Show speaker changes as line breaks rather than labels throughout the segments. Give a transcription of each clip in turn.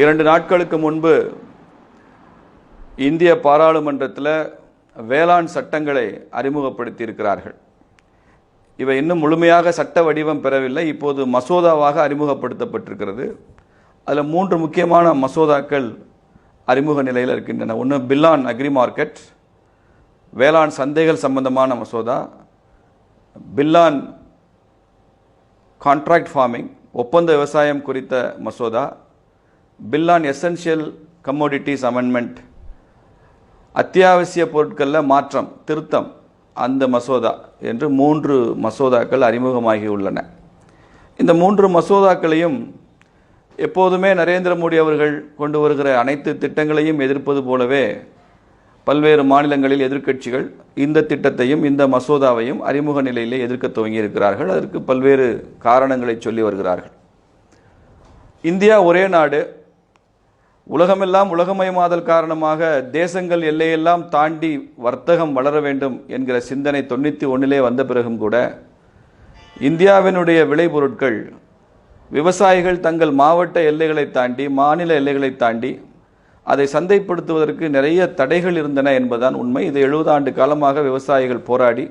இரண்டு நாட்களுக்கு முன்பு இந்திய பாராளுமன்றத்தில் வேளாண் சட்டங்களை அறிமுகப்படுத்தியிருக்கிறார்கள். இவை இன்னும் முழுமையாக சட்ட வடிவம் பெறவில்லை. இப்போது மசோதாவாக அறிமுகப்படுத்தப்பட்டிருக்கிறது. அதில் மூன்று முக்கியமான மசோதாக்கள் அறிமுக நிலையில் இருக்கின்றன. ஒன்று பில்லான் அக்ரி மார்க்கெட் வேளாண் சந்தைகள் சம்பந்தமான மசோதா பில்லான் கான்ட்ராக்ட் ஃபார்மிங் ஒப்பந்த விவசாயம் குறித்த மசோதா பில்லான் எசென்ஷியல் கமோடிட்டிஸ் அமெண்ட்மெண்ட் அத்தியாவசிய பொருட்களில் மாற்றம் திருத்தம் அந்த மசோதா என்று மூன்று மசோதாக்கள் அறிமுகமாகி உள்ளன. இந்த மூன்று மசோதாக்களையும் எப்போதுமே நரேந்திர மோடி அவர்கள் கொண்டு வருகிற அனைத்து திட்டங்களையும் எதிர்ப்பது போலவே பல்வேறு மாநிலங்களில் எதிர்க்கட்சிகள் இந்த திட்டத்தையும் இந்த மசோதாவையும் அறிமுக நிலையிலே எதிர்க்க துவங்கி இருக்கிறார்கள் அதற்கு பல்வேறு காரணங்களை சொல்லி வருகிறார்கள். இந்தியா ஒரே நாடு உலகமெல்லாம் உலகமயமாதல் காரணமாக தேசங்கள் எல்லையெல்லாம் தாண்டி வர்த்தகம் வளர வேண்டும் என்கிற சிந்தனை தொண்ணூற்றி ஒன்றிலே வந்த பிறகும் கூட இந்தியாவினுடைய விளைபொருட்கள் விவசாயிகள் தங்கள் மாவட்ட எல்லைகளை தாண்டி மாநில எல்லைகளை தாண்டி அதை சந்தைப்படுத்துவதற்கு நிறைய தடைகள் இருந்தன என்பதுதான் உண்மை. இது எழுபது ஆண்டு காலமாக விவசாயிகள் போராடி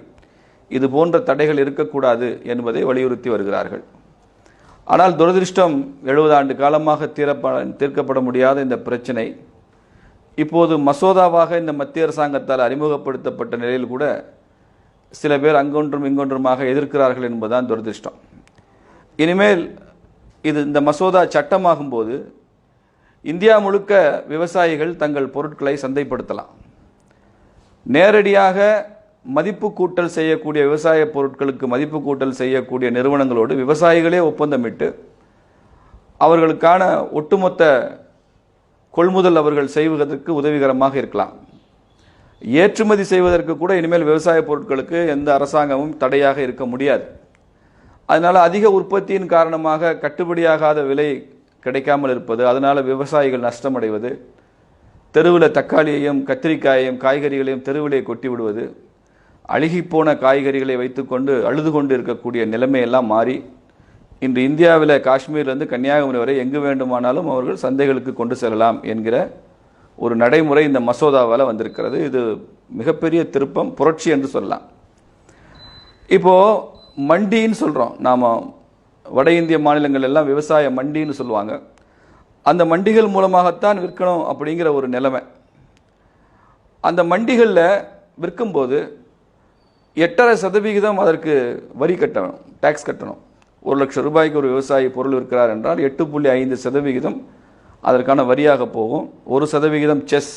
இது போன்ற தடைகள் இருக்கக்கூடாது என்பதை வலியுறுத்தி வருகிறார்கள். ஆனால் துரதிருஷ்டம் எழுபது ஆண்டு காலமாக தீரப்ப தீர்க்கப்பட முடியாத இந்த பிரச்சனை. இப்போது மசோதாவாக இந்த மத்திய அரசாங்கத்தால் அறிமுகப்படுத்தப்பட்ட நிலையில் கூட சில பேர் அங்கொன்றும் இங்கொன்றுமாக எதிர்க்கிறார்கள் என்பதுதான் துரதிருஷ்டம். இனிமேல் இது இந்த மசோதா சட்டமாகும்போது இந்தியா முழுக்க விவசாயிகள் தங்கள் பொருட்களை சந்தைப்படுத்தலாம். நேரடியாக மதிப்பு கூட்டல் செய்யக்கூடிய விவசாய பொருட்களுக்கு மதிப்பு கூட்டல் செய்யக்கூடிய நிறுவனங்களோடு விவசாயிகளே ஒப்பந்தமிட்டு அவர்களுக்கான ஒட்டுமொத்த கொள்முதல் அவர்கள் செய்வதற்கு உதவிகரமாக இருக்கலாம். ஏற்றுமதி செய்வதற்கு கூட இனிமேல் விவசாய பொருட்களுக்கு எந்த அரசாங்கமும் தடையாக இருக்க முடியாது. அதனால் அதிக உற்பத்தியின் காரணமாக கட்டுப்படியாகாத விலை கிடைக்காமல் இருப்பது அதனால் விவசாயிகள் நஷ்டமடைவது தெருவில் தக்காளியையும் கத்திரிக்காயையும் காய்கறிகளையும் தெருவிலே கொட்டி விடுவது அழுகிப்போன காய்கறிகளை வைத்துக்கொண்டு அழுது கொண்டு இருக்கக்கூடிய நிலைமையெல்லாம் மாறி இன்று இந்தியாவில் காஷ்மீர்லேருந்து கன்னியாகுமரி வரை எங்கு வேண்டுமானாலும் அவர்கள் சந்தைகளுக்கு கொண்டு செல்லலாம் என்கிற ஒரு நடைமுறை இந்த மசோதாவால் வந்திருக்கிறது. இது மிகப்பெரிய திருப்பம் புரட்சி என்று சொல்லலாம். இப்போது மண்டின்னு சொல்கிறோம் நாம் வட இந்திய மாநிலங்கள் எல்லாம் விவசாய மண்டின்னு சொல்லுவாங்க. அந்த மண்டிகள் மூலமாகத்தான் விற்கணும் அப்படிங்கிற ஒரு நிலைமை. அந்த மண்டிகளில் விற்கும்போது எட்டரை சதவிகிதம் அதற்கு வரி கட்டணும் டேக்ஸ் கட்டணும். ஒரு லட்சம் ரூபாய்க்கு ஒரு விவசாயி பொருள் இருக்கிறார் என்றால் எட்டு புள்ளி ஐந்து சதவிகிதம் அதற்கான வரியாக போகும். ஒரு சதவிகிதம் செஸ்.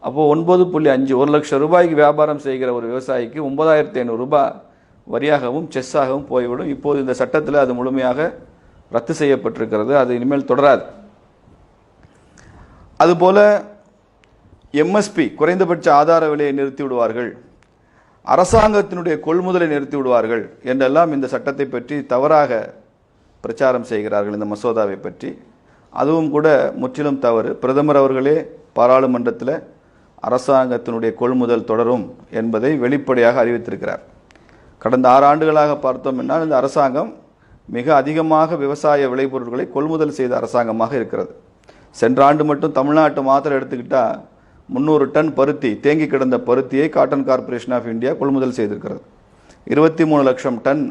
அப்போது ஒன்பது புள்ளி அஞ்சு ஒரு லட்சம் ரூபாய்க்கு வியாபாரம் செய்கிற ஒரு விவசாயிக்கு ஒன்பதாயிரத்தி ஐநூறு ரூபாய் வரியாகவும் செஸ்ஸாகவும் போய்விடும். இப்போது இந்த சட்டத்தில் அது முழுமையாக ரத்து செய்யப்பட்டிருக்கிறது. அது இனிமேல் தொடராது. அதுபோல எம்எஸ்பி குறைந்தபட்ச ஆதார விலையை நிறுத்தி விடுவார்கள் அரசாங்கத்தினுடைய கொள்முதலை நிறுத்தி விடுவார்கள் என்றெல்லாம் இந்த சட்டத்தை பற்றி தவறாக பிரச்சாரம் செய்கிறார்கள் இந்த மசோதாவை பற்றி. அதுவும் கூட முற்றிலும் தவறு. பிரதமர் அவர்களே பாராளுமன்றத்தில் அரசாங்கத்தினுடைய கொள்முதல் தொடரும் என்பதை வெளிப்படையாக அறிவித்திருக்கிறார். கடந்த ஆறு ஆண்டுகளாக பார்த்தோம் என்றால் இந்த அரசாங்கம் மிக அதிகமாக விவசாய விளைபொருட்களை கொள்முதல் செய்த அரசாங்கமாக இருக்கிறது. சென்ற ஆண்டு மட்டும் தமிழ்நாட்டு மாத்திரம் எடுத்துக்கிட்டால் முந்நூறு டன் பருத்தி தேங்கி கிடந்த பருத்தியை காட்டன் கார்ப்பரேஷன் ஆஃப் இந்தியா கொள்முதல் செய்திருக்கிறது. இருபத்தி மூணு லட்சம் டன்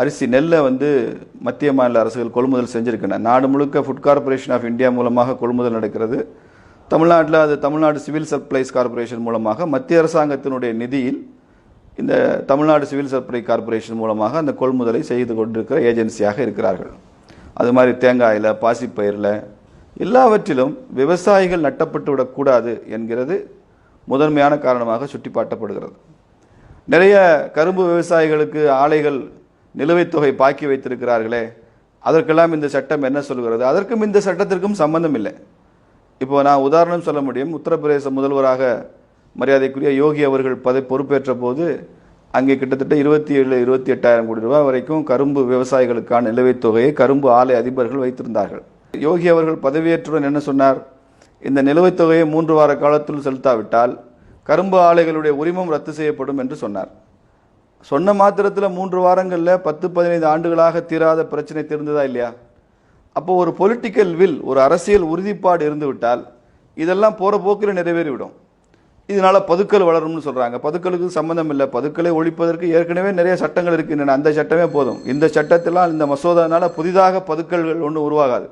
அரிசி நெல்லை வந்து மத்திய மாநில அரசுகள் கொள்முதல் செஞ்சுருக்கின்றன. நாடு முழுக்க ஃபுட் கார்ப்பரேஷன் ஆஃப் இந்தியா மூலமாக கொள்முதல் நடக்கிறது. தமிழ்நாட்டில் அது தமிழ்நாடு சிவில் சப்ளைஸ் கார்ப்பரேஷன் மூலமாக மத்திய அரசாங்கத்தினுடைய நிதியில் இந்த தமிழ்நாடு சிவில் சப்ளை கார்ப்பரேஷன் மூலமாக அந்த கொள்முதலை செய்து கொண்டிருக்கிற ஏஜென்சியாக இருக்கிறார்கள். அது மாதிரி தேங்காயில் பாசிப்பயிரில் எல்லாவற்றிலும் விவசாயிகள் நட்டப்பட்டு விடக்கூடாது என்கிறது முதன்மையான காரணமாக சுட்டிக்காட்டப்படுகிறது. நிறைய கரும்பு விவசாயிகளுக்கு ஆலைகள் நிலுவைத் தொகை பாக்கி வைத்திருக்கிறார்களே அதற்கெல்லாம் இந்த சட்டம் என்ன சொல்கிறது? அதற்கும் இந்த சட்டத்திற்கும் சம்பந்தம் இல்லை. இப்போ நான் உதாரணம் சொல்ல முடியும். உத்தரப்பிரதேச முதல்வராக மரியாதைக்குரிய யோகி அவர்கள் பதவி பொறுப்பேற்ற போது அங்கே கிட்டத்தட்ட இருபத்தி ஏழு இருபத்தி எட்டாயிரம் கோடி ரூபாய் வரைக்கும் கரும்பு விவசாயிகளுக்கான நிலுவைத் தொகையை கரும்பு ஆலை அதிபர்கள் வைத்திருந்தார்கள். யோகி அவர்கள் பதவியேற்றுடன் என்ன சொன்னார்? இந்த நிலுவைத் தொகையை மூன்று வார காலத்தில் செலுத்தாவிட்டால் கரும்பு ஆலைகளுடைய உரிமம் ரத்து செய்யப்படும் என்று சொன்னார். சொன்ன மாத்திரத்தில் மூன்று வாரங்களில் பத்து பதினைந்து ஆண்டுகளாக தீராத பிரச்சனை தீர்ந்ததா இல்லையா? அப்போ ஒரு பொலிட்டிக்கல் வில் ஒரு அரசியல் உறுதிப்பாடு இருந்துவிட்டால் இதெல்லாம் போகிற போக்கில் நிறைவேறிவிடும். இதனால் பதுக்கல் வளரும்னு சொல்கிறாங்க பதுக்கலுக்கு சம்மந்தம் இல்லை. பதுக்கலை ஒழிப்பதற்கு ஏற்கனவே நிறைய சட்டங்கள் இருக்கின்றன. அந்த சட்டமே போதும். இந்த சட்டத்திலாம் இந்த மசோதானால புதிதாக பதுக்கல்கள் ஒன்றும் உருவாகாது.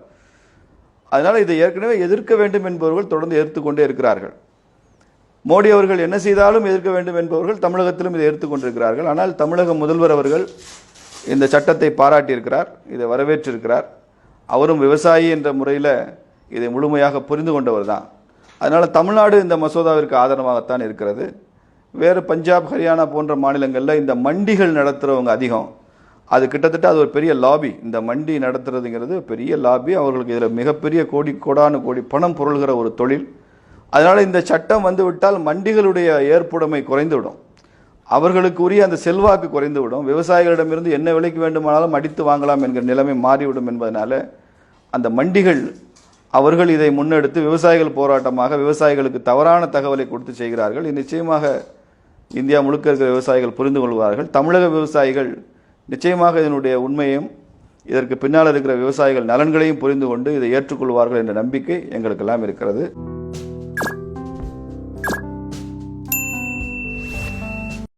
அதனால் இதை ஏற்கனவே எதிர்க்க வேண்டும் என்பவர்கள் தொடர்ந்து எதிர்த்து கொண்டே இருக்கிறார்கள். மோடி அவர்கள் என்ன செய்தாலும் எதிர்க்க வேண்டும் என்பவர்கள் தமிழகத்திலும் இதை எடுத்துக்கொண்டிருக்கிறார்கள் ஆனால் தமிழக முதல்வர் அவர்கள் இந்த சட்டத்தை பாராட்டியிருக்கிறார் இதை வரவேற்றிருக்கிறார். அவரும் விவசாயி என்ற முறையில் இதை முழுமையாக புரிந்து கொண்டவர் தான். அதனால் தமிழ்நாடு இந்த மசோதாவிற்கு ஆதரவாகத்தான் இருக்கிறது. வேறு பஞ்சாப் ஹரியானா போன்ற மாநிலங்களில் இந்த மண்டிகள் நடத்துகிறவங்க அதிகம். அது கிட்டத்தட்ட அது ஒரு பெரிய லாபி இந்த மண்டி நடத்துறதுங்கிறது பெரிய லாபி அவர்களுக்கு இதில் மிகப்பெரிய கோடி கோடானு கோடி பணம் பொருள்கிற ஒரு தொழில். அதனால் இந்த சட்டம் வந்துவிட்டால் மண்டிகளுடைய ஏற்புடைமை குறைந்துவிடும். அவர்களுக்கு உரிய அந்த செல்வாக்கு குறைந்துவிடும். விவசாயிகளிடமிருந்து என்ன விலைக்கு வேண்டுமானாலும் அடித்து வாங்கலாம் என்கிற நிலைமை மாறிவிடும் என்பதனால் அந்த மண்டிகள் அவர்கள் இதை முன்னெடுத்து விவசாயிகள் போராட்டமாக விவசாயிகளுக்கு தவறான தகவலை கொடுத்து செய்கிறார்கள். நிச்சயமாக இந்தியா முழுக்க இருக்கிற விவசாயிகள் புரிந்து கொள்வார்கள். தமிழக விவசாயிகள் நிச்சயமாக இதனுடைய உண்மையும் இதற்கு பின்னால் இருக்கிற விவசாயிகள் நலன்களையும் புரிந்து கொண்டு இதை ஏற்றுக்கொள்வார்கள் என்ற நம்பிக்கை எங்களுக்கெல்லாம் இருக்கிறது.